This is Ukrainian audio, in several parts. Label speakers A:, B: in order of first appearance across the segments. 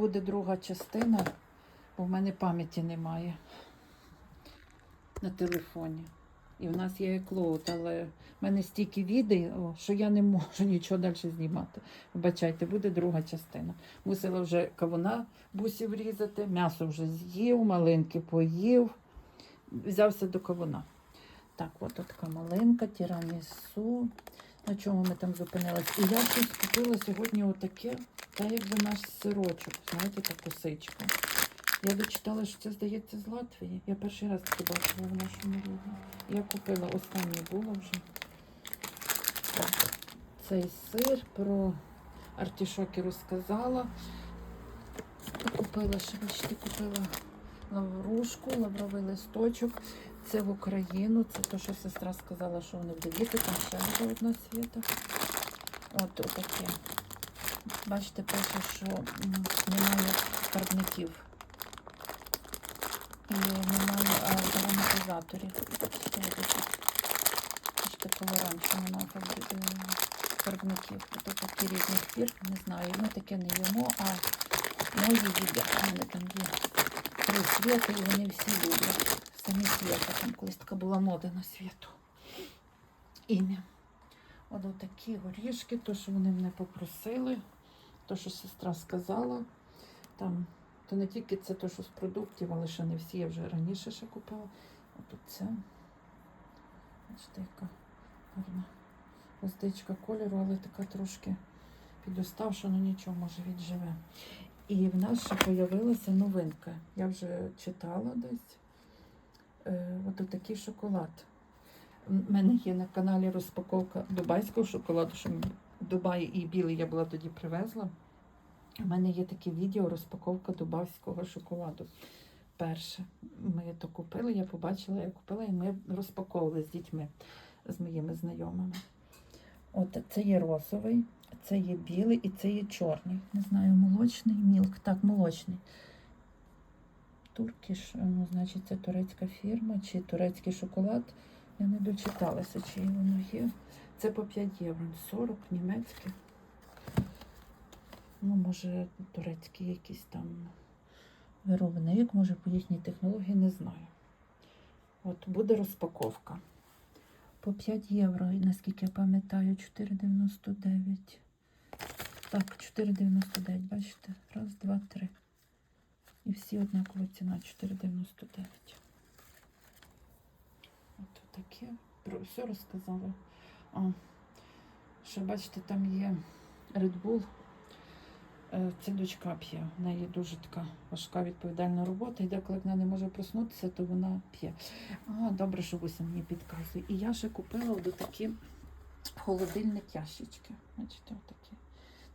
A: буде друга частина, бо в мене пам'яті немає на телефоні. І в нас є еклоуд, але в мене стільки відео, що я не можу нічого далі знімати. Вибачайте, буде друга частина. Мусила вже кавуна бусів різати, м'ясо вже з'їв, малинки поїв. Взявся до кавуна. Так, от така малинка, тірамісу. На чому ми там зупинились? І я щось купила сьогодні отаке, та якби наш сирочок, знаєте, та косичка. Я дочитала, що це здається з Латвії. Я перший раз таке бачила в нашому рівні. Я купила останнє було вже. Цей сир про артішоки розказала. Купила, ще бачите, купила лаврушку, лавровий листочок. Це в Україну. Це те, що сестра сказала, що вони буде їсти. Там ще буде одна світа. От отаке. Бачите, пише, що немає фарбників. І немає ароматизаторів. Бачите. Колорант, що немає е, фарбників. Ото такі різних фір, не знаю. Ми таке не їмо, а мої. У мене там є три світи, і вони всі люблять. Самі свята. Там колись така була мода на світу. Ім'я. От такі горішки, то, що вони мене попросили, то, що сестра сказала. Там, то не тільки це то, що з продуктів, але ще не всі, я вже раніше ще купила. От це. Бачите, яка гарна гвоздичка кольору, але така трошки підоставша, ну нічого, може відживе. І в нас ще з'явилася новинка. Я вже читала десь. Е, от такий шоколад. У мене є на каналі розпаковка дубайського шоколаду, що в і білий я була тоді привезла. У мене є таке відео розпаковка дубайського шоколаду. Перше. Ми то купили, я побачила, я купила, і ми розпаковували з дітьми, з моїми знайомими. От це є розовий, це є білий і це є чорний. Не знаю, молочний мілк. Так, молочний. Туркіш, ну, значить, це турецька фірма чи турецький шоколад. Я не дочиталася, чи воно є. Це по 5 євро. 40 німецьке. Ну, може, турецький якийсь там виробник, може по їхній технології, не знаю. От буде розпаковка. По 5 євро, наскільки я пам'ятаю, 4,99. Так, 4,99, бачите? Раз, два, три. І всі однакова ціна 4,99. От таке. Про все розказала. А, ще бачите, там є Red Bull. Е, Це дочка п'є. В неї дуже така важка відповідальна робота. І деколи вона не може проснутися, то вона п'є. А, добре, що Буся мені підказує. І я ще купила от такі холодильник ящички. Бачите, отакі.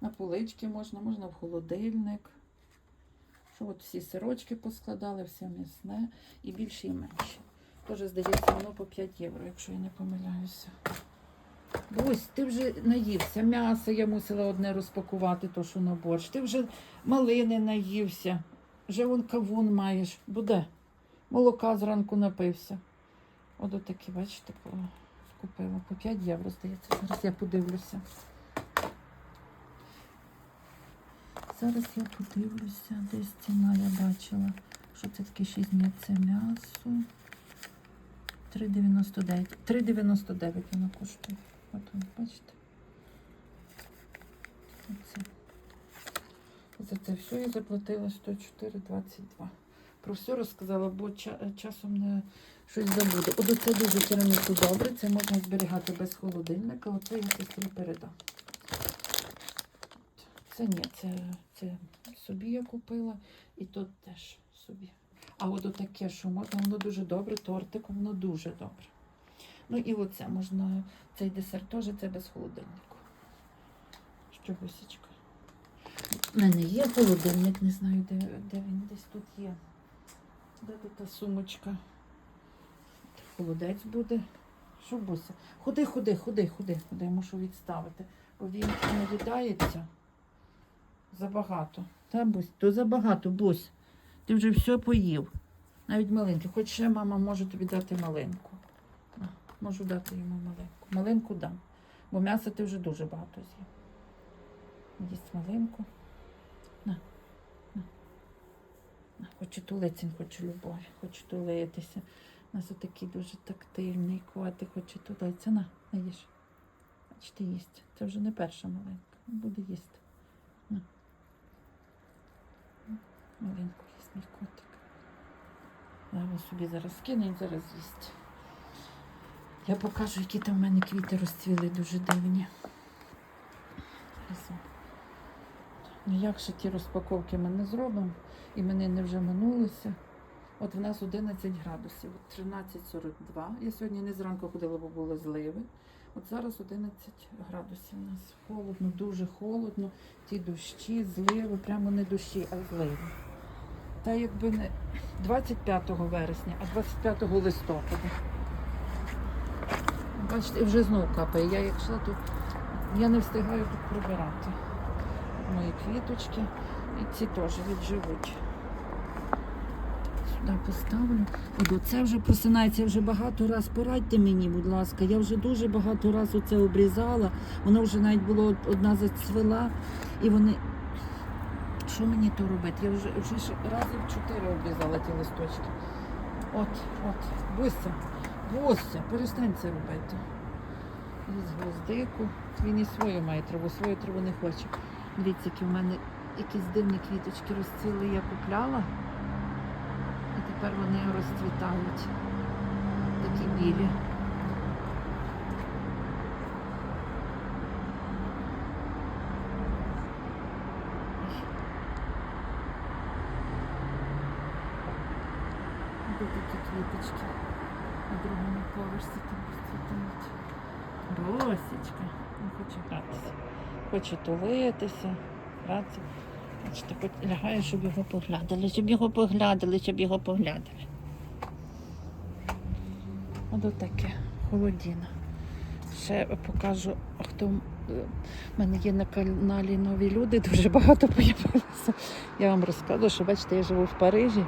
A: На полички можна, можна в холодильник. Що от всі сирочки поскладали, все м'ясне і більше, і менше. Теж, здається, воно по 5 євро, якщо я не помиляюся. Бусь, ти вже наївся. М'ясо я мусила одне розпакувати, то що на борщ. Ти вже малини наївся. Вже вон кавун маєш. Буде. Молока зранку напився. От отакі, бачите, купила. По 5 євро, здається. Зараз я подивлюся. Зараз я подивлюся, десь ціна я бачила, що це таке 6 днів. Це м'ясо. 3,99. 3,99 воно коштує. От воно, бачите? Оце. За це все я заплатила 104,22. Про все розказала, бо часом не щось забуду. От оце дуже тирамісу добре, це можна зберігати без холодильника. Оце я сестрі передам. Це ні, це, це собі я купила і тут теж собі. А от таке, що можна, воно дуже добре, тортик, воно дуже добре. Ну і оце можна, цей десерт теж це без холодильнику. Що бусічка? У мене є холодильник, не знаю, де, де він десь тут є. Де тут та сумочка? Холодець буде. Що буся? Ходи, ходи, ходи, ходи, ходи, я мушу відставити. Бо він наїдається. Забагато. Та бусь, то забагато, бусь. Ти вже все поїв. Навіть малинки. Хоч ще мама може тобі дати малинку. На, Можу дати йому малинку. Малинку дам. Бо м'яса ти вже дуже багато з'їв. Їсть малинку. На, на. тулитися, він хоче любові, хоче тулитися. У нас отакий дуже тактильний котик, хоче тулитися. На, на їж. Бачите, їсть. Це вже не перша маленька. Буде їсти. На. Їсть мій котик. Я його собі зараз скину і зараз їсть. Я покажу, які там в мене квіти розцвіли дуже дивні. Ну як ще ті розпаковки ми не зробимо, і мене не вже минулися. От в нас 11 градусів, от 13.42. Я сьогодні не зранку ходила, бо були зливи. От зараз 11 градусів у нас холодно, дуже холодно. Ті дощі, зливи, прямо не дощі, а зливи. Та якби не 25 вересня, а 25 листопада. Бачите, вже знову капає. Я як йшла, то я не встигаю тут прибирати. Мої квіточки. І ці теж відживуть. Сюди поставлю. От оце вже просинається, вже багато раз порадьте мені, будь ласка. Я вже дуже багато раз оце обрізала. Воно вже навіть було одна зацвела. І вони. Що мені то робити? Я вже, вже разів чотири обрізала ті листочки. От, от, Буся, Буся, перестань це робити. Із гвоздику. Він і свою має траву, свою траву не хоче. Дивіться, які в мене якісь дивні квіточки розцвіли, я купляла. І тепер вони розцвітають. Такі білі. Де такі квіточки? На другому поверсі там розцвітають. Росічка. Не хоче гратися. Хоче тулитися, гратися. Бачите, хоч лягає, щоб його поглядали, щоб його поглядали, щоб його поглядали. Ото таке, холодіна. Ще покажу, хто е, в мене є на каналі нові люди, дуже багато появилося. Я вам розказую, що бачите, я живу в Парижі.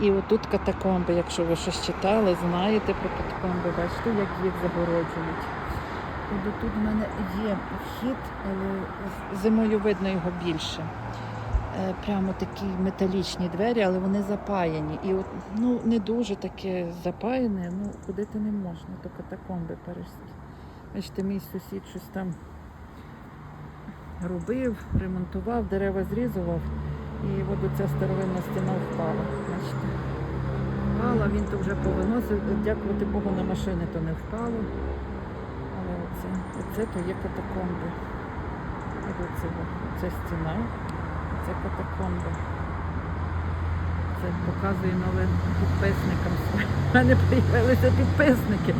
A: І отут катакомби, якщо ви щось читали, знаєте про катакомби, бачите, як їх загороджують. От тут в мене є вхід, але зимою видно його більше. Е, Прямо такі металічні двері, але вони запаяні. І от, ну, не дуже таке запаяне, ну ходити не можна, то катакомби парижські. Бачите, мій сусід щось там робив, ремонтував, дерева зрізував. І от оця старовинна стіна впала. Бачите? Впала, він то вже повиносив. Дякувати Богу, на машини то не впало. Але оце, оце то є катакомби. І оце, о, стіна, це катакомби. Це показує новим підписникам. У мене з'явилися підписники.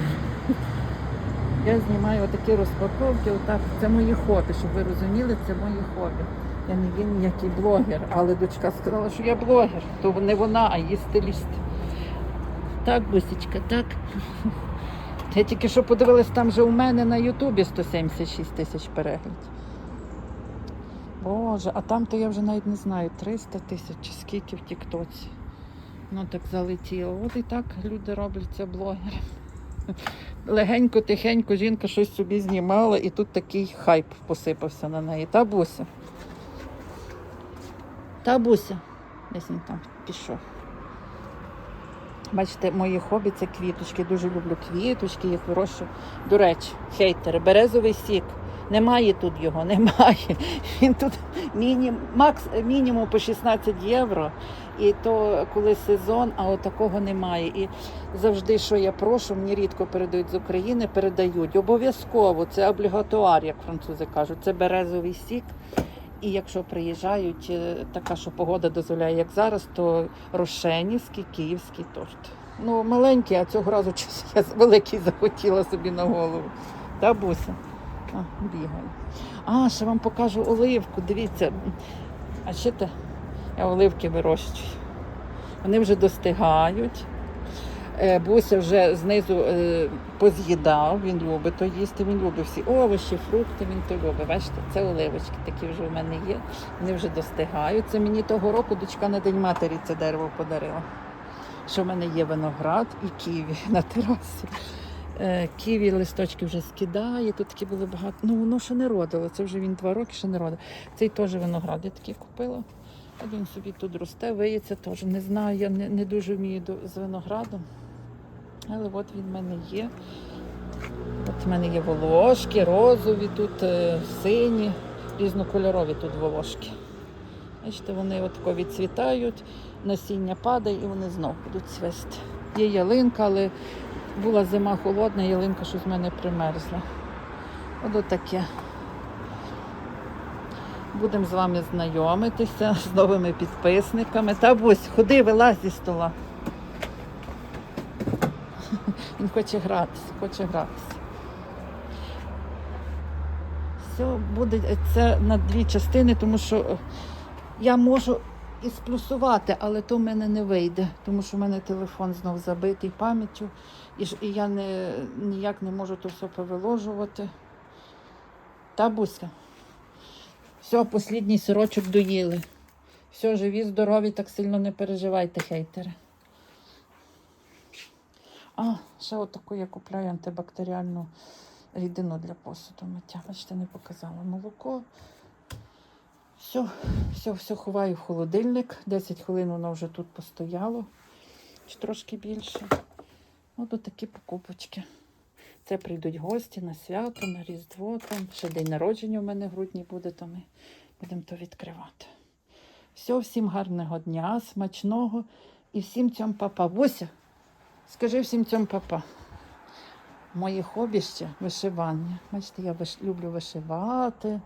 A: Я знімаю отакі розпаковки, отак. Це мої хобі, щоб ви розуміли, це мої хобі. Я не є ніякий блогер, але дочка сказала, що я блогер, то не вона, а її стиліст. Так, Бусічка, так. Я тільки що подивилась, там же у мене на Ютубі 176 тисяч переглядів. Боже, а там то я вже навіть не знаю, 300 тисяч чи скільки в Тіктоці. Ну так залетіло. От і так люди робляться блогери. Легенько, тихенько жінка щось собі знімала, і тут такий хайп посипався на неї. Та Буся. Та Буся. Десь він там пішов. Бачите, мої хобі це квіточки. Дуже люблю квіточки, їх вирощую. До речі, хейтери, березовий сік. Немає тут його, немає. Він тут міні, макс, мінімум по 16 євро. І то коли сезон, а от такого немає. І завжди, що я прошу, мені рідко передають з України, передають. Обов'язково це облігатуар, як французи кажуть. Це березовий сік. І якщо приїжджають, е, така, що погода дозволяє, як зараз, то рошенівський київський торт. Ну, маленький, а цього разу я великий захотіла собі на голову. Та буся. А, бігаю. А, ще вам покажу оливку. Дивіться. А ще те, я оливки вирощую. Вони вже достигають. Е, Буся вже знизу е, поз'їдав, він любить то їсти, він любить всі овочі, фрукти, він то любить. Бачите, це оливочки такі вже в мене є. Вони вже достигають. Це мені того року дочка на День матері це дерево подарила. Що в мене є виноград і ківі на терасі. Е, Ківі листочки вже скидає, тут такі були багато. Ну воно ще не родило. Це вже він два роки ще не родив. Цей теж виноград я такий купила. От він собі тут росте, виється теж. Не знаю, я не, не дуже вмію до- з виноградом. Але от він в мене є. От в мене є волошки, розові, тут е, сині, різнокольорові тут волошки. Бачите, вони отако відцвітають, насіння падає і вони знов будуть цвісти. Є ялинка, але була зима холодна, ялинка щось в мене примерзла. От отаке. Будемо з вами знайомитися з новими підписниками. Та Бусь, ходи, вилазь зі стола. Він хоче гратися, хоче гратися. Все буде це на дві частини, тому що е, я можу і сплюсувати, але то в мене не вийде, тому що в мене телефон знов забитий пам'яттю, і, я не, ніяк не можу то все повиложувати. Та буся. Все, останній сирочок доїли. Все, живі, здорові, так сильно не переживайте, хейтери. А, ще отаку я купляю антибактеріальну рідину для посуду миття. Бачите, не показала. Молоко. Все, все, все ховаю в холодильник. 10 хвилин воно вже тут постояло. Чи трошки більше. От такі покупочки. Це прийдуть гості на свято, на Різдво. Там ще день народження у мене в грудні буде, то ми будемо то відкривати. Все, всім гарного дня, смачного і всім цьому папа. Буся, скажи всім цьому папа. Моє хобі ще вишивання. Бачите, я виш... люблю вишивати.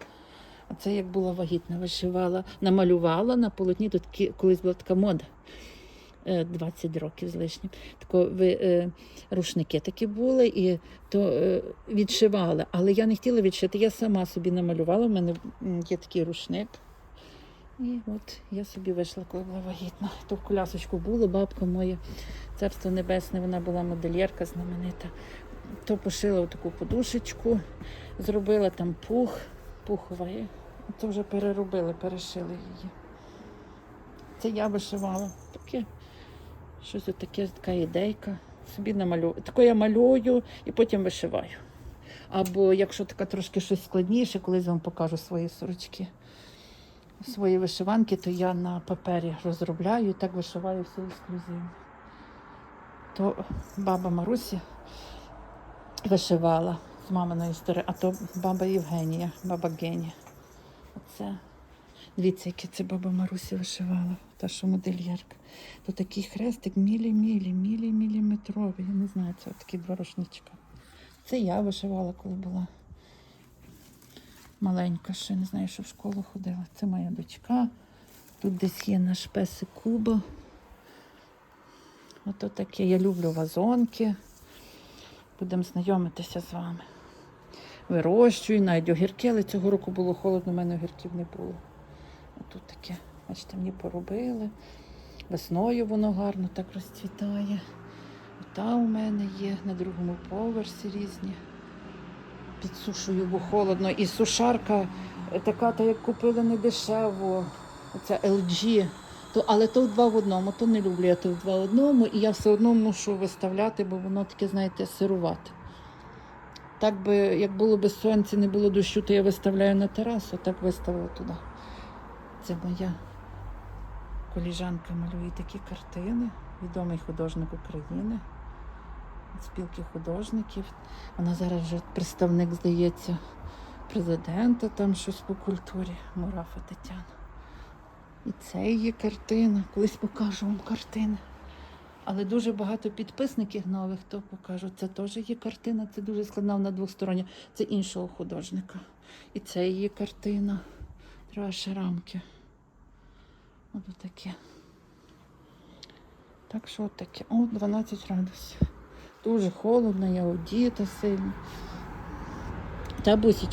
A: Оце як була вагітна, вишивала, намалювала на полотні. Тут колись була така мода. Е, 20 років з лишнім. Тако ви, е, рушники такі були, і то е, відшивала. Але я не хотіла відшити, я сама собі намалювала. У мене є такий рушник. І от я собі вийшла, коли була вагітна. То в колясочку було, бабка моя, царство небесне, вона була модельєрка знаменита. То пошила таку подушечку, зробила там пух, пухова. Це вже переробили, перешили її. Це я вишивала. Таке, щось таке, така ідейка. Собі намалюю. Тако я малюю і потім вишиваю. Або якщо така трошки щось складніше, колись вам покажу свої сорочки. Свої вишиванки, то я на папері розробляю і так вишиваю все ексклюзивно. То баба Марусі вишивала з маминої історії, а то баба Євгенія, баба Генія. Оце. Дивіться, яке це баба Марусі вишивала, та що модельєрка. То такий хрестик мілі-мілі, мілі-міліметровий. Я не знаю, це такі два рушничка. Це я вишивала, коли була маленька, ще не знаю, що в школу ходила. Це моя дочка. Тут десь є наш песик Куба. Ото таке. Я люблю вазонки. Будемо знайомитися з вами. Вирощую, навіть огірки, але цього року було холодно, у мене огірків не було. Отут таке, бачите, мені поробили. Весною воно гарно так розцвітає. Ота у мене є на другому поверсі різні. Підсушую, бо холодно. І сушарка е, така, та як купили не дешево. Оця LG. То, але то в два в одному, то не люблю я то в два в одному, і я все одно мушу виставляти, бо воно таке, знаєте, сирувати. Так би, як було би сонця, не було дощу, то я виставляю на терасу, так виставила туди. Це моя коліжанка малює такі картини, відомий художник України, спілки художників. Вона зараз вже представник, здається, президента, там щось по культурі, Мурафа Тетяна. І це її картина. Колись покажу вам картини. Але дуже багато підписників нових, то покажу. Це теж її картина, це дуже складна вона двостороння. Це іншого художника. І це її картина. Треба ще рамки. Ось таке. Так що таке. О, 12 градусів. Дуже холодно, я одіта сильно. Та бусічка.